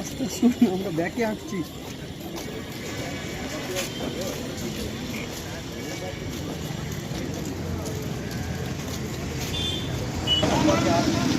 আস্তে শুনুন আমরা ব্যাকে আসছি রাস্তা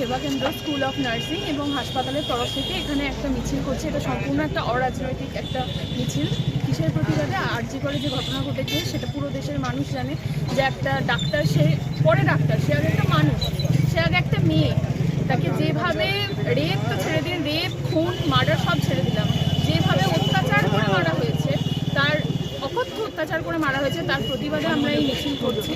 সেবা কেন্দ্র, স্কুল অফ নার্সিং এবং হাসপাতালের তরফ থেকে এখানে একটা মিছিল করছে। এটা সম্পূর্ণ একটা অরাজনৈতিক একটা মিছিল। কিসের প্রতিবাদে আরজি করে যে ঘটনা ঘটেছে, সেটা পুরো দেশের মানুষ জানে যে একটা ডাক্তার, সে পরে ডাক্তার, সে আগে একটা মানুষ, সে আগে একটা মেয়ে। তাকে যেভাবে রেপ তো ছেড়ে দিন রেপ খুন মার্ডার সব ছেড়ে দিলাম। যেভাবে অত্যাচার করে মারা হয়েছে, তার অকথ্য অত্যাচার করে মারা হয়েছে, তার প্রতিবাদে আমরা এই মিছিল করছি।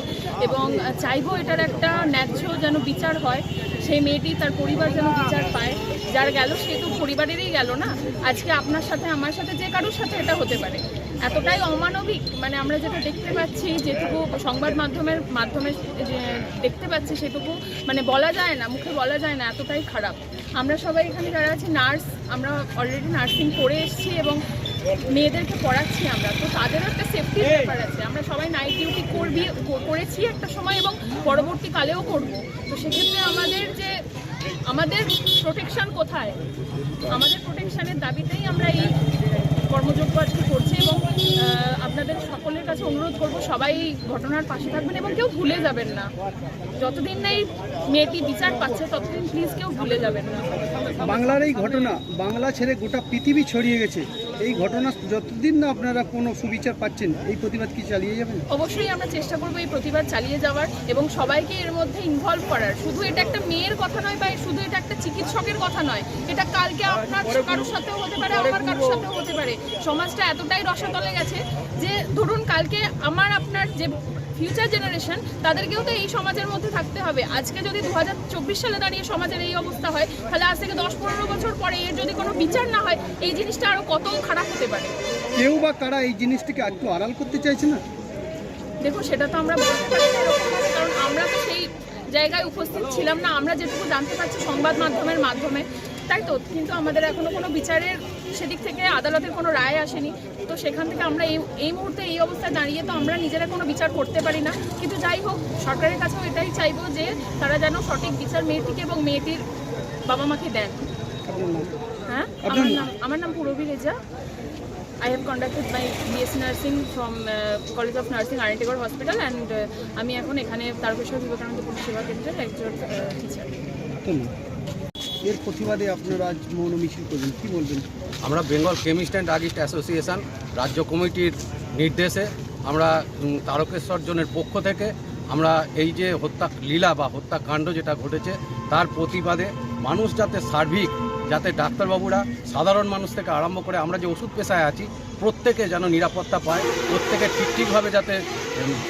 এবং চাইব এটার একটা ন্যায্য যেন বিচার হয়। সেই মেয়েটি তার পরিবার যেন বিচার পায়। যার গেল সে তো পরিবারেরই গেল না। আজকে আপনার সাথে, আমার সাথে, যে কারোর সাথে এটা হতে পারে। এতটাই অমানবিক। মানে আমরা যেটা দেখতে পাচ্ছি, যেটুকু সংবাদ মাধ্যমের, মাধ্যমে দেখতে পাচ্ছি, সেটুকু মানে বলা যায় না, মুখে বলা যায় না, এতটাই খারাপ। আমরা সবাই এখানে যারা আছি, নার্স, আমরা অলরেডি নার্সিং করে এসেছি এবং মেয়েদেরকে পড়াচ্ছি আমরা। তো তাদেরও পরবর্তীকালেও করব। তো সেক্ষেত্রে আমাদের যে, আমাদের প্রোটেকশন কোথায়? আমাদের প্রোটেকশনের দাবিতেই আমরা এই কর্মযোগ্য আজকে করছি এবং আপনাদের সকলের কাছে অনুরোধ করব সবাই ঘটনার পাশে থাকবেন এবং কেউ ভুলে যাবেন না। যতদিন না এই মেয়েটি বিচার পাচ্ছে, ততদিন প্লিজ কেউ ভুলে যাবেন না। বাংলার এই ঘটনা, বাংলা ছেড়ে গোটা পৃথিবী ছড়িয়ে গেছে। এই ঘটনা যতদিন না আপনারা কোনো সুবিচার পাচ্ছেন এই প্রতিবাদ কি চালিয়ে যাবেন? অবশ্যই আমরা চেষ্টা করব এই প্রতিবাদ চালিয়ে যাওয়ার এবং সবাইকে এর মধ্যে ইনভলভ করার। শুধু এটা একটা মেয়ের কথা নয় বা শুধু এটা একটা চিকিৎসকের কথা নয় এটা কালকে আপনার কারোর সাথেও হতে পারে আমার কারোর সাথেও হতে পারে। সমাজটা এতটাই রসাতলে গেছে যে ধরুন কালকে আমার আপনার যে ফিউচার জেনারেশন তাদেরকেও তো এই সমাজের মধ্যে থাকতে হবে। আজকে যদি দু হাজার চব্বিশ সালে দাঁড়িয়ে সমাজের এই অবস্থা হয় তাহলে আজ থেকে দশ পনেরো বছর পরে এর যদি কোনো বিচার না হয় এই জিনিসটা আরও কত খারাপ হতে পারে? কেউ বা কারা এই জিনিসটিকে একটু আড়াল করতে চাইছে না? দেখো সেটা তো আমরা বলতে পারি কারণ আমরা তো সেই জায়গায় উপস্থিত ছিলাম না আমরা যেটুকু জানতে পারছি সংবাদ মাধ্যমের মাধ্যমে তাই তো? কিন্তু আমাদের এখনও কোনো বিচারের সেদিক থেকে আদালতের কোনো রায় আসেনি। তো সেখান থেকে আমরা এই এই মুহূর্তে এই অবস্থায় দাঁড়িয়ে তো আমরা নিজেরা কোনো বিচার করতে পারি না। কিন্তু যাই হোক সরকারের কাছেও এটাই চাইব যে তারা যেন সঠিক বিচার মেয়েটিকে এবং মেয়েটির বাবা মাকে দেন। হ্যাঁ? আমার নাম? আমার নাম Purabi Reza. I have conducted my BSc Nursing from uh, College of Nursing hospital and আমি এখন এখানে তারকেশ্বর বিবেকানন্দ পরিষেবা কেন্দ্রের একজন টিচার নাম? এর প্রতিবাদে আপনারা আজ মৌন মিছিল করবেন। কী বলবেন? আমরা Bengal chemist and druggist association রাজ্য কমিটির নির্দেশে আমরা তারকেশ্বর জনের পক্ষ থেকে আমরা এই যে হত্যা লীলা বা হত্যাকাণ্ড যেটা ঘটেছে, তার প্রতিবাদে মানুষ যাতে সার্বিক যাতে ডাক্তারবাবুরা সাধারণ মানুষ থেকে আরম্ভ করে আমরা যে ওষুধ পেশায় আছি, প্রত্যেকে যেন নিরাপত্তা পায়, প্রত্যেকে ঠিক ঠিকভাবে যাতে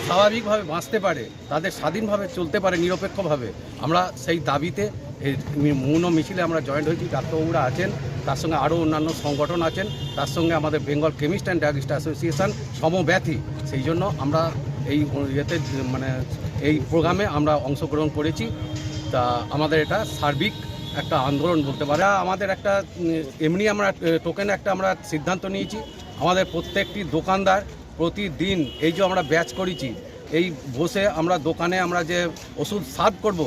স্বাভাবিকভাবে বাঁচতে পারে, তাদের স্বাধীনভাবে চলতে পারে নিরপেক্ষভাবে। আমরা সেই দাবিতে এই মৌন মিছিলে আমরা জয়েন্ট হয়েছি, ডাক্তারবাবুরা আছেন, তার সঙ্গে আরও অন্যান্য সংগঠন আছেন, তার সঙ্গে আমাদের Bengal chemist and druggist association সমব্যথী। সেই জন্য আমরা এই ইয়েতে মানে এই প্রোগ্রামে আমরা অংশগ্রহণ করেছি। তা আমাদের এটা সার্বিক একটা আন্দোলন বলতে পারে। আমাদের একটা এমনি আমরা টোকেন একটা আমরা সিদ্ধান্ত নিয়েছি। আমাদের প্রত্যেকটি দোকানদার প্রতিদিন এই যে আমরা ব্যাচ করেছি এই বসে আমরা দোকানে আমরা যে ওষুধ সার্ভ করব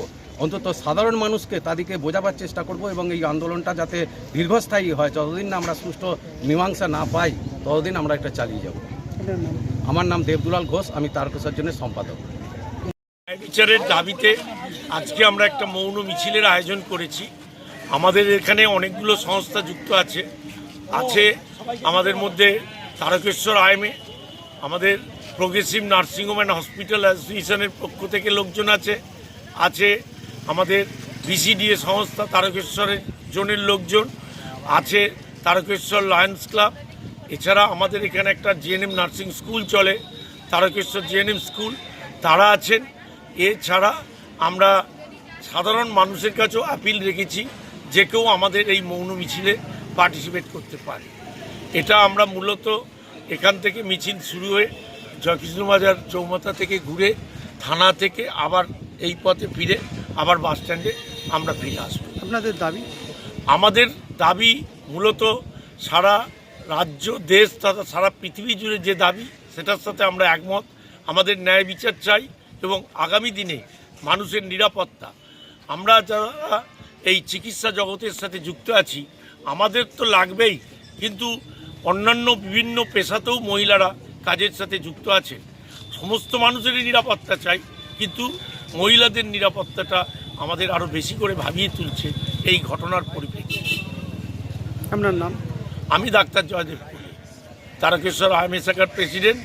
অন্তত সাধারণ মানুষকে তাদেরকে বোঝাবার চেষ্টা করব এবং এই আন্দোলনটা যাতে দীর্ঘস্থায়ী হয় যতদিন না আমরা সুষ্ঠু মীমাংসা না পাই ততদিন আমরা এটা চালিয়ে যাব। আমার নাম দেবদুলাল ঘোষ আমি তারকেশ্বর জন্য সম্পাদক। বিচারের দাবিতে আজকে আমরা একটা মৌন মিছিলের আয়োজন করেছি। আমাদের এখানে অনেকগুলো সংস্থা যুক্ত আছে। আছে আমাদের মধ্যে তারকেশ্বর আইএমএ, আমাদের progressive nursing home and hospital অ্যাসোসিয়েশনের পক্ষ থেকে লোকজন আছে। আছে আমাদের বিসিডিএ সংস্থা তারকেশ্বরের জনের লোকজন। আছে তারকেশ্বর লায়ন্স ক্লাব। এছাড়া আমাদের এখানে একটা জিএনএম নার্সিং স্কুল চলে, তারকেশ্বর জিএনএম স্কুল। তারা আছেন। এছাড়া আমরা সাধারণ মানুষের কাছেও আপিল রেখেছি যে কেউ আমাদের এই মৌন মিছিলে পার্টিসিপেট করতে পারে। এটা আমরা মূলত এখান থেকে মিছিল শুরু হয়ে জয়কৃষ্ণবাজার চৌমাথা থেকে ঘুরে থানা থেকে আবার এই পথে ফিরে আবার বাস স্ট্যান্ডে আমরা ফিরে আসব। আপনাদের দাবি? আমাদের দাবি মূলত সারা রাজ্য দেশ তথা সারা পৃথিবী জুড়ে যে দাবি সেটার সাথে আমরা একমত। আমাদের ন্যায় বিচার চাই এবং আগামী দিনে মানুষের নিরাপত্তা। আমরা যারা এই চিকিৎসা জগতের সাথে যুক্ত আছি আমাদের তো লাগবেই কিন্তু অন্যান্য বিভিন্ন পেশাতেও মহিলারা কাজের সাথে যুক্ত আছে। সমস্ত মানুষেরই নিরাপত্তা চাই কিন্তু মহিলাদের নিরাপত্তাটা আমাদের আরও বেশি করে ভাবিয়ে তুলছে এই ঘটনার পরিপ্রেক্ষিতে। আপনার নাম? আমি ডাক্তার জয়দেব তারকেশ্বর আইএমএ শাখার প্রেসিডেন্ট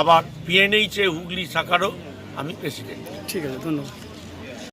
আবার পিএনএইচে হুগলি শাখারও আমি প্রেসিডেন্ট ঠিক আছে ধন্যবাদ।